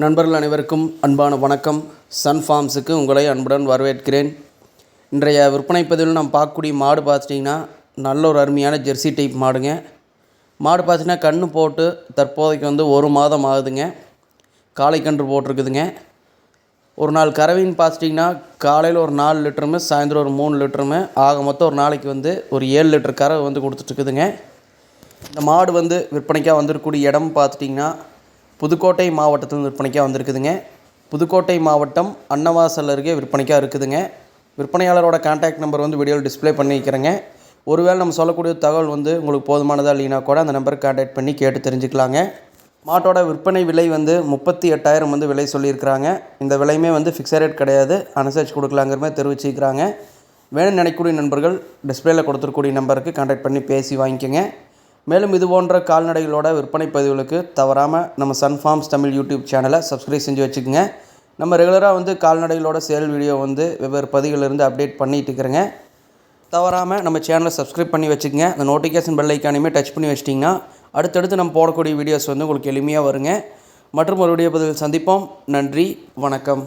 நண்பர்கள் அனைவருக்கும் அன்பான வணக்கம். சன் ஃபார்ம்ஸுக்கு உங்களை அன்புடன் வரவேற்கிறேன். இன்றைய விற்பனை பதிவில் நாம் பார்க்கக்கூடிய மாடு பார்த்துட்டிங்கன்னா நல்ல ஒரு அருமையான ஜெர்சி டைப் மாடுங்க. மாடு பார்த்திங்கன்னா கன்று போட்டு தற்போதைக்கு வந்து ஒரு மாதம் ஆகுதுங்க. காலை கன்று போட்டிருக்குதுங்க. ஒரு நாள் கறவைன்னு பார்த்துட்டிங்கன்னா காலையில் ஒரு நாலு லிட்டருமே சாயந்தரம் ஒரு மூணு லிட்டருமே ஆக மொத்தம் ஒரு நாளைக்கு வந்து ஒரு ஏழு லிட்டர் கறவை வந்து கொடுத்துட்ருக்குதுங்க இந்த மாடு வந்து விற்பனைக்காக வந்திருக்கக்கூடிய இடம் பார்த்துட்டிங்கன்னா புதுக்கோட்டை மாவட்டத்தில் விற்பனைக்காக வந்திருக்குதுங்க. புதுக்கோட்டை மாவட்டம் அன்னவாசல் அருகே விற்பனைக்காக இருக்குதுங்க. விற்பனையாளரோட கான்டாக்ட் நம்பர் வந்து வீடியோவில் டிஸ்ப்ளே பண்ணி வைக்கிறேங்க. ஒருவேளை நம்ம சொல்லக்கூடிய தகவல் வந்து உங்களுக்கு போதுமானதா இல்லைனா கூட அந்த நம்பருக்கு கான்டாக்ட் பண்ணி கேட்டு தெரிஞ்சுக்கலாங்க. மாட்டோட விற்பனை விலை வந்து முப்பத்தி எட்டாயிரம் வந்து விலை சொல்லியிருக்கிறாங்க. இந்த விலையுமே வந்து ஃபிக்ஸட் ரேட் கிடையாது. அனுசரிச்சு கொடுக்கலாங்கிற மாதிரி தெரிவிச்சிருக்கிறாங்க. வேணும்னு நினைக்கக்கூடிய நண்பர்கள் டிஸ்பிளேயில் கொடுத்துருக்கூடிய நம்பருக்கு கான்டாக்ட் பண்ணி பேசி வாங்கிக்கோங்க. மேலும் இது போன்ற கால்நடைகளோட விற்பனை பதிவுகளுக்கு தவறாமல் நம்ம சன் ஃபார்ம்ஸ் தமிழ் யூடியூப் சேனலை சப்ஸ்கிரைப் செஞ்சு வச்சுக்கோங்க. நம்ம ரெகுலராக வந்து கால்நடைகளோட சேல் வீடியோ வந்து வெவ்வேறு பதிவுகளிலிருந்து அப்டேட் பண்ணிகிட்டு இருக்கிறேங்க. தவறாமல் நம்ம சேனலை சப்ஸ்கிரைப் பண்ணி வச்சுக்கோங்க. அந்த நோட்டிஃபிகேஷன் பெல் ஐக்கானையுமே டச் பண்ணி வச்சிட்டிங்கன்னா அடுத்தடுத்து நம்ம போடக்கூடிய வீடியோஸ் வந்து உங்களுக்கு எளிமையாக வருங்க. மற்றும் ஒரு வீடியோ பதிவில் சந்திப்போம். நன்றி வணக்கம்.